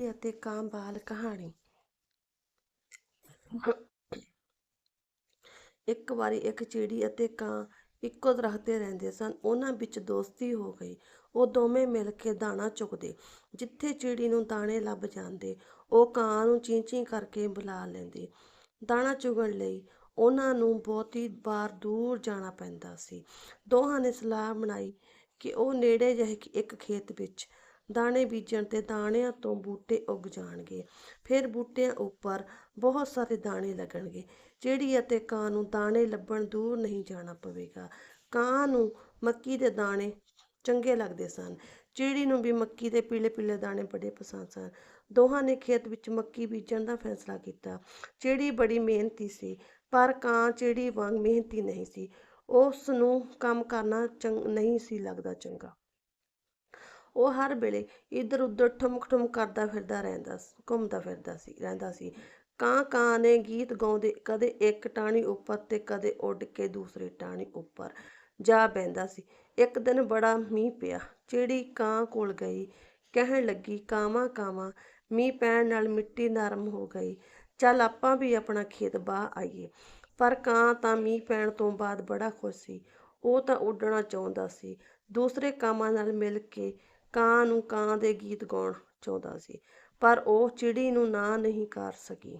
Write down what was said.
ਅਤੇ ਕਾਂ ਬਾਲ ਕਹਾਣੀ ਇੱਕ ਵਾਰੀ ਇੱਕ ਚਿੜੀ ਅਤੇ ਕਾਂ ਇੱਕੋ ਦਰਖ਼ਤ 'ਤੇ ਰਹਿੰਦੇ ਸਨ। ਉਹਨਾਂ ਵਿੱਚ ਦੋਸਤੀ ਹੋ ਗਈ। ਉਹ ਦੋਵੇਂ ਮਿਲ ਕੇ ਦਾਣਾ ਚੁਗਦੇ। ਜਿੱਥੇ ਚਿੜੀ ਨੂੰ ਦਾਣੇ ਲੱਭ ਜਾਂਦੇ, ਉਹ ਕਾਂ ਨੂੰ ਚੀਂ-ਚੀਂ ਕਰਕੇ ਬੁਲਾ ਲੈਂਦੇ ਦਾਣਾ ਚੁਗਣ ਲਈ ਉਹਨਾਂ ਨੂੰ ਬਹੁਤੀ ਵਾਰ ਦੂਰ ਜਾਣਾ ਪੈਂਦਾ ਸੀ। ਦੋਹਾਂ ਨੇ ਸਲਾਹ ਬਣਾਈ ਕਿ ਉਹ ਨੇੜੇ ਜਿਹੇ ਇੱਕ ਖੇਤ ਵਿੱਚ ਦਾਣੇ ਬੀਜਣ ਤੇ ਦਾਣਿਆਂ ਤੋਂ ਬੂਟੇ ਉੱਗ ਜਾਣਗੇ। ਫਿਰ ਬੂਟਿਆਂ ਉੱਪਰ ਬਹੁਤ ਸਾਰੇ ਦਾਣੇ ਲੱਗਣਗੇ। ਚਿੜੀ ਅਤੇ ਕਾਂ ਨੂੰ ਦਾਣੇ ਲੱਭਣ ਦੂਰ ਨਹੀਂ ਜਾਣਾ ਪਵੇਗਾ। ਕਾਂ ਨੂੰ ਮੱਕੀ ਦੇ ਦਾਣੇ ਚੰਗੇ ਲੱਗਦੇ ਸਨ। ਚਿੜੀ ਨੂੰ ਵੀ ਮੱਕੀ ਦੇ ਪੀਲੇ-ਪੀਲੇ ਦਾਣੇ ਬੜੇ ਪਸੰਦ ਸਨ। ਦੋਹਾਂ ਨੇ ਖੇਤ ਵਿੱਚ ਮੱਕੀ ਬੀਜਣ ਦਾ ਫ਼ੈਸਲਾ ਕੀਤਾ। ਚਿੜੀ ਬੜੀ ਮਿਹਨਤੀ ਸੀ, ਪਰ ਕਾਂ ਚਿੜੀ ਵਾਂਗ ਮਿਹਨਤੀ ਨਹੀਂ ਸੀ। ਉਸ ਨੂੰ ਕੰਮ ਕਰਨਾ ਨਹੀਂ ਸੀ ਲੱਗਦਾ ਚੰਗਾ। ਉਹ ਹਰ ਵੇਲੇ ਇੱਧਰ-ਉੱਧਰ ਠੁਮਕ-ਠੁਮਕ ਕਰਦਾ ਫਿਰਦਾ ਰਹਿੰਦਾ ਘੁੰਮਦਾ ਫਿਰਦਾ ਸੀ ਰਹਿੰਦਾ ਸੀ। ਕਾਂ-ਕਾਂ ਨੇ ਗੀਤ ਗਾਉਂਦੇ ਕਦੇ ਇੱਕ ਟਾਹਣੀ ਉੱਪਰ ਤੇ ਕਦੇ ਉੱਡ ਕੇ ਦੂਸਰੀ ਟਾਹਣੀ ਉੱਪਰ ਜਾ ਬਹਿੰਦਾ ਸੀ। ਇੱਕ ਦਿਨ ਬੜਾ ਮੀਂਹ ਪਿਆ। ਚਿੜੀ ਕਾਂ ਕੋਲ ਗਈ। ਕਹਿਣ ਲੱਗੀ, ਕਾਵਾਂ-ਕਾਵਾਂ, ਮੀਂਹ ਪੈਣ ਨਾਲ ਮਿੱਟੀ ਨਰਮ ਹੋ ਗਈ। ਚੱਲ ਆਪਾਂ ਵੀ ਆਪਣਾ ਖੇਤ ਬਾਹ ਆਈਏ। ਪਰ ਕਾਂ ਤਾਂ ਮੀਂਹ ਪੈਣ ਤੋਂ ਬਾਅਦ ਬੜਾ ਖ਼ੁਸ਼ ਸੀ। ਉਹ ਤਾਂ ਉੱਡਣਾ ਚਾਹੁੰਦਾ ਸੀ। ਦੂਸਰੇ ਕਾਵਾਂ ਨਾਲ ਮਿਲ ਕੇ ਕਾਂ ਨੂੰ ਕਾਂ ਦੇ ਗੀਤ ਗਾਉਣ ਚਾਹੁੰਦਾ ਸੀ। ਪਰ ਉਹ ਚਿੜੀ ਨੂੰ ਨਾ ਨਹੀਂ ਕਰ ਸਕੀ।